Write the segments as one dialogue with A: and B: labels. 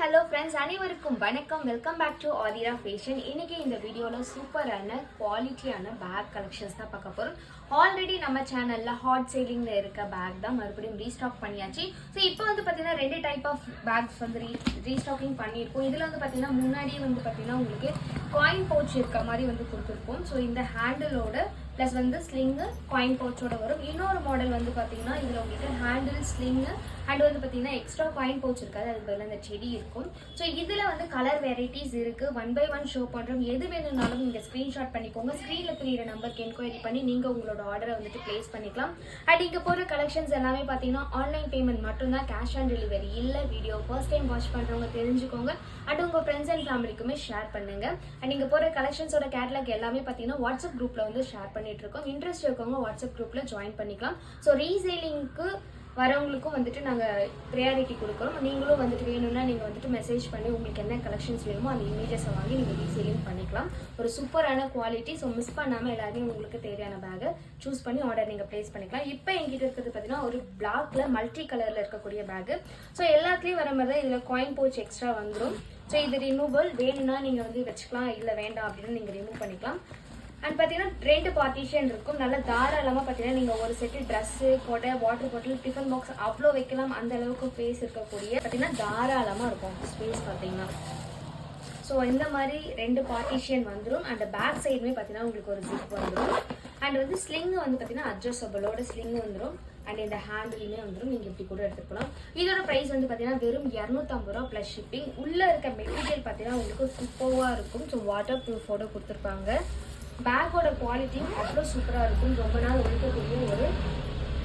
A: Hello friends அனைவருக்கும் வணக்கம். Welcome back to Aathira fashion இன்னைக்கு இந்த வீடியோவில் சூப்பரான குவாலிட்டியான பேக் கலெக்ஷன்ஸ் தான் பார்க்க போகிறோம் ஆல்ரெடி நம்ம சேனலில் ஹாட் சேலிங்கில் இருக்க பேக் தான் மறுபடியும் ரீஸ்டாக் பண்ணியாச்சு. ஸோ இப்போ வந்து பார்த்தீங்கன்னா ரெண்டு டைப் ஆஃப் பேக்ஸ் வந்து ரீ ரீஸ்டாக்கிங் பண்ணியிருக்கோம். இதில் வந்து பார்த்தீங்கன்னா முன்னாடியே வந்து பார்த்தீங்கன்னா உங்களுக்கு காயின் பவுச் இருக்க மாதிரி வந்து கொடுத்துருக்கோம். ஸோ இந்த ஹேண்டிலோட ப்ளஸ் வந்து ஸ்லிங்கு காயின் பவுச்சோட வரும். இன்னொரு மாடல் வந்து பார்த்தீங்கன்னா இதில் உங்களுக்கு ஹேண்டில் ஸ்லிங்கு அண்ட் வந்து பார்த்தீங்கன்னா எக்ஸ்ட்ரா காயின் பவுச் இருக்காது. அதுக்கு பதில் அந்த செடி இருக்கும். ஸோ இதில் வந்து கலர் வெரைட்டிஸ் இருக்குது ஒன் பை ஒன் ஷோ பண்ணுறோம் எது வேணும்னாலும் நீங்கள் ஸ்க்ரீன்ஷாட் பண்ணிக்கோங்க. ஸ்க்ரீனில் தெரியிற நம்பருக்கு என்கொயரி பண்ணி நீங்கள் உங்களோட ஆர்டரை வந்துட்டு ப்ளேஸ் பண்ணிக்கலாம். அண்ட் இங்கே போகிற கலெக்ஷன்ஸ் எல்லாமே பார்த்தீங்கன்னா ஆன்லைன் பேமெண்ட் மட்டும்தான். கேஷ் ஆன் டெலிவரி இல்லை வீடியோ ஃபர்ஸ்ட் டைம் வாட்ச் பண்ணுறவங்க தெரிஞ்சுக்கோங்க. அண்ட் உங்கள் ஃப்ரெண்ட்ஸ் அண்ட் ஃபேமிலிக்குமே ஷேர் பண்ணுங்க. அண்ட் இங்கே போகிற கலெக்ஷன்ஸோட கேட்லாக் எல்லாமே பார்த்தீங்கன்னா வாட்ஸ்அப் குரூப்பில் வந்து ஷேர் பண்ணி இருக்கோம் இன்ட்ரெஸ்ட் இருக்கவங்க வாட்ஸ்அப் குரூப்பில் ஜாயின் பண்ணிக்கலாம். ஸோ ரீசேலிங்க்கு வரவங்களுக்கும் வந்துட்டு நாங்கள் ப்ரையாரிட்டி கொடுக்குறோம். நீங்களும் வந்துட்டு வேணும்னா நீங்கள் வந்துட்டு மெசேஜ் பண்ணி உங்களுக்கு என்ன கலெக்ஷன்ஸ் வேணுமோ அந்த இமேஜஸை வாங்கி நீங்கள் ரீசேலிங் பண்ணிக்கலாம். ஒரு சூப்பரான குவாலிட்டி ஸோ மிஸ் பண்ணாமல் எல்லாரையும் உங்களுக்கு தேவையான பேக்கை சூஸ் பண்ணி ஆர்டர் நீங்கள் ப்ளேஸ் பண்ணிக்கலாம். இப்போ எங்கிட்ட இருக்கிறது பார்த்தீங்கன்னா ஒரு பிளாக்ல மல்டி கலரில் இருக்கக்கூடிய பேக்கு ஸோ எல்லாத்துலேயும் வர மாதிரி தான் இதில் காயின் போச் எக்ஸ்ட்ரா வந்துடும் ஸோ இது ரிமூவல் வேணும்னா நீங்கள் வந்து வச்சுக்கலாம் இல்லை வேண்டாம் அப்படின்னு நீங்கள் ரிமூவ் பண்ணிக்கலாம். அண்ட் பார்த்தீங்கன்னா ரெண்டு பார்ட்டிஷன் இருக்கும். நல்லா தாராளமாக பார்த்தீங்கன்னா நீங்கள் ஒரு செட்டு ட்ரெஸ்ஸு கொடை வாட்டர் பாட்டில் டிஃபன் பாக்ஸ் அவ்வளோ வைக்கலாம். அந்த அளவுக்கு ஸ்பேஸ் இருக்கக்கூடிய பார்த்தீங்கன்னா தாராளமாக இருக்கும் ஸ்பேஸ் பார்த்தீங்கன்னா ஸோ இந்த மாதிரி ரெண்டு பார்ட்டிஷன் வந்துடும் அண்ட் பேக் சைடுமே பார்த்தீங்கன்னா உங்களுக்கு ஒரு ஜிப் வந்துடும் அண்ட் வந்து ஸ்லிங் வந்து பார்த்தீங்கன்னா அட்ஜஸ்டபிளோட ஸ்லிங் வந்துடும் அண்ட் இந்த ஹேண்டிலுமே வந்துடும் நீங்கள் இப்படி கூட எடுத்துக்கலாம். இதோட ப்ரைஸ் வந்து பார்த்தீங்கன்னா வெறும் இரநூத்தம்பது ரூபா ப்ளஸ் ஷிப்பிங் உள்ளே இருக்க மெட்டீரியல் பார்த்தீங்கன்னா உங்களுக்கு சூப்பராக இருக்கும். ஸோ வாட்டர் ப்ரூஃபோட கொடுத்துருப்பாங்க. பேக்கோட குவாலிட்டியும் அவ்வளோ சூப்பராக இருக்கும். ரொம்ப நாள் ஒழிக்கக்கூடிய ஒரு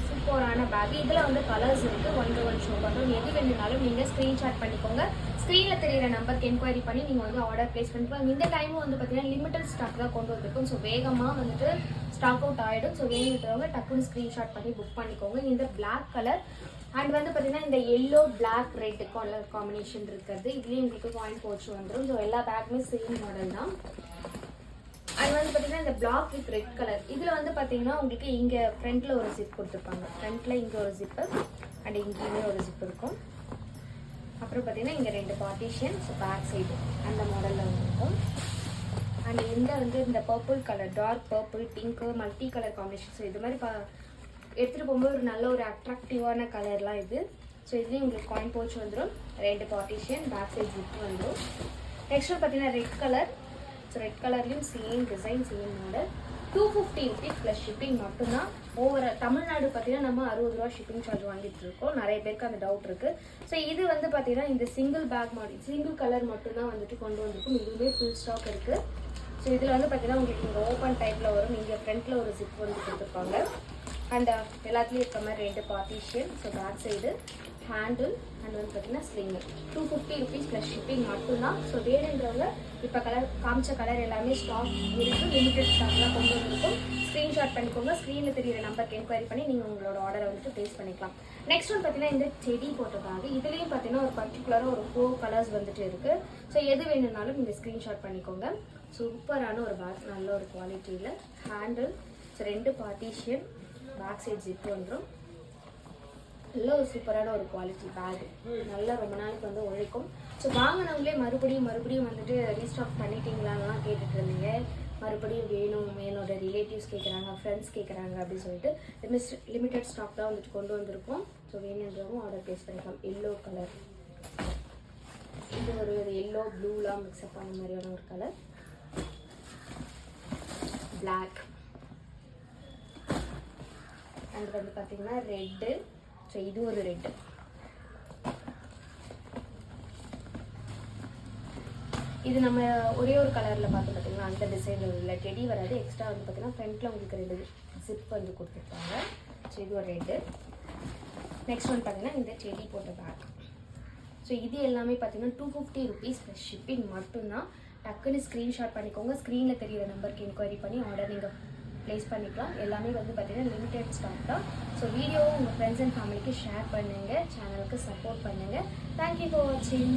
A: சூப்பரான பேக் இதில் வந்து கலர்ஸ் இருக்குது ஒன் பை ஒன் ஷோ பண்ணுறோம் எது வேணுனாலும் நீங்கள் ஸ்க்ரீன்ஷாட் பண்ணிக்கோங்க. ஸ்க்ரீனில் தெரியிற நம்பருக்கு என்கொயரி பண்ணி நீங்கள் வந்து ஆர்டர் ப்ளேஸ் பண்ணிக்கலாம் இந்த டைமும் வந்து பார்த்தீங்கன்னா லிமிட்டட் ஸ்டாக் தான் கொண்டு வந்திருக்கும். ஸோ வேகமாக வந்துட்டு ஸ்டாக் அவுட் ஆகிடும் ஸோ வேணுன்றவங்க டக்குன்னு ஸ்க்ரீன்ஷாட் பண்ணி புக் பண்ணிக்கோங்க. இந்த பிளாக் கலர் அண்ட் வந்து பார்த்தீங்கன்னா இந்த yellow black red colour combination இருக்கிறது. இதுலேயும் உங்களுக்கு காயின் போச்சு வந்துடும் ஸோ எல்லா பேக்குமே சேம் மாடல் தான். அது வந்து பார்த்தீங்கன்னா இந்த பிளாக் வித் ரெட் கலர் இதில் வந்து பார்த்தீங்கன்னா உங்களுக்கு இங்கே ஃப்ரண்ட்டில் ஒரு ஜிப் கொடுத்துருப்பாங்க. ஃப்ரண்ட்டில் இங்கே ஒரு ஜிப்பு அண்ட் இங்கேயுமே ஒரு ஜிப் இருக்கும். அப்புறம் பார்த்தீங்கன்னா இங்கே ரெண்டு பார்ட்டிஷன் பேக் சைடு அந்த மாடலில் இருக்கும். அண்ட் இந்த வந்து இந்த purple colour dark purple pink multi colour combination so இது மாதிரி பா எடுத்துகிட்டு போகும்போது ஒரு நல்ல ஒரு அட்ராக்டிவான கலர்லாம் இது. ஸோ இதுலேயும் உங்களுக்கு காயின் போச்சு வந்துடும் ரெண்டு பார்ட்டிஷன் பேக் சைடு ஜிப் வந்துடும் நெக்ஸ்ட் பார்த்தீங்கன்னா ரெட் கலர் ஸோ ரெட் கலர்லேயும் same design same model two fifty rupees plus shipping மட்டும்தான். ஓவர தமிழ்நாடு பார்த்தீங்கன்னா நம்ம அறுபது ரூபா ஷிப்பிங் சார்ஜ் வாங்கிட்டு இருக்கோம். நிறைய பேருக்கு அந்த டவுட் இருக்கு. ஸோ இது வந்து பார்த்தீங்கன்னா இந்த single bag model single colour மட்டும்தான் வந்துட்டு கொண்டு வந்திருக்கும். இதுவுமே ஃபுல் ஸ்டாக் இருக்கு. ஸோ இதில் வந்து பார்த்தீங்கன்னா உங்களுக்கு இங்கே ஓப்பன் டைப்பில் வரும். இங்கே ஃப்ரண்ட்டில் ஒரு ஜிப் வந்து கொடுத்துருப்பாங்க. அண்ட் uh, எல்லாத்துலேயும் இருக்க மாதிரி ரெண்டு partition so back side handle and வந்து பார்த்தீங்கன்னா sling two fifty rupees plus shipping மட்டும்தான். ஸோ வேணுன்றவங்க இப்போ கலர் காமிச்ச கலர் எல்லாமே ஸ்டாக் இருக்குது லிமிடெட் ஸ்டாக்லாம் கொண்டு வந்துருக்கும். ஸ்க்ரீன்ஷாட் பண்ணிக்கோங்க. ஸ்க்ரீனில் தெரியிற நம்பருக்கு என்கொயரி பண்ணி நீங்கள் உங்களோட ஆர்டரை வந்துட்டு ப்ளேஸ் பண்ணிக்கலாம். நெக்ஸ்ட் ஒன் பார்த்தீங்கன்னா இந்த செடி போட்டதாக இதுலேயும் பார்த்தீங்கன்னா ஒரு பர்டிகுலராக ஒரு ஃபோர் கலர்ஸ் வந்துட்டு இருக்குது ஸோ எது வேணும்னாலும் நீங்கள் ஸ்க்ரீன்ஷாட் பண்ணிக்கோங்க. சூப்பரான ஒரு பேக் நல்ல ஒரு குவாலிட்டியில் ஹேண்டில் ஸோ ரெண்டு பார்ட்டிஷியன் பேக் சைட் ஜிப் வந்துடும் நல்ல ஒரு சூப்பரான ஒரு குவாலிட்டி பேக் நல்லா ரொம்ப நாளைக்கு வந்து உழைக்கும். ஸோ வாங்கினவங்களே மறுபடியும் மறுபடியும் வந்துட்டு ரீஸ்டாக் பண்ணிட்டீங்களான்லாம் கேட்டுட்டு இருந்தீங்க. மறுபடியும் வேணும் என்னோட ரிலேட்டிவ்ஸ் கேட்குறாங்க ஃப்ரெண்ட்ஸ் கேட்குறாங்க அப்படின்னு சொல்லிட்டு லிமிட் லிமிட்டட் ஸ்டாக் தான் வந்துட்டு கொண்டு வந்திருக்கோம். ஸோ வேணுன்றவங்க ஆர்டர் ப்ளேஸ் பண்ணிக்கலாம். எல்லோ கலர் இது ஒரு எல்லோ ப்ளூலாம் மிக்ஸ்அப் ஆன மாதிரியான ஒரு கலர் பிளாக் அண்ட் வந்து பார்த்தீங்கன்னா ரெட்டு ஸோ இது ஒரு ரெட்டு இது நம்ம ஒரே ஒரு கலரில் பார்த்து பார்த்தீங்கன்னா அந்த டிசைனில் இல்லை டெடி வராது. எக்ஸ்ட்ரா வந்து பார்த்தீங்கன்னா ஃப்ரண்ட்டில் உங்களுக்கு ரெண்டு ஜிப் வந்து கொடுத்துருப்பாங்க. ஸோ இது ஒரு ரெட்டு நெக்ஸ்ட் ஒன் பார்த்தீங்கன்னா இந்த செடி போட்ட பேக் ஸோ இது எல்லாமே பார்த்தீங்கன்னா two fifty rupees plus shipping மட்டும்தான். டக்குன்னு ஸ்க்ரீன்ஷாட் பண்ணிக்கோங்க. ஸ்க்ரீனில் தெரியிற நம்பருக்கு என்கொயரி பண்ணி ஆர்டர் நீங்கள் ப்ளேஸ் பண்ணிக்கலாம். எல்லாமே வந்து பார்த்தீங்கன்னா லிமிடெட் ஸ்டாக் தான். ஸோ வீடியோவும் உங்கள் ஃப்ரெண்ட்ஸ் அண்ட் ஃபேமிலிக்கு ஷேர் பண்ணுங்கள் சேனலுக்கு சப்போர்ட் பண்ணுங்கள் தேங்க்யூ ஃபார் வாட்சிங்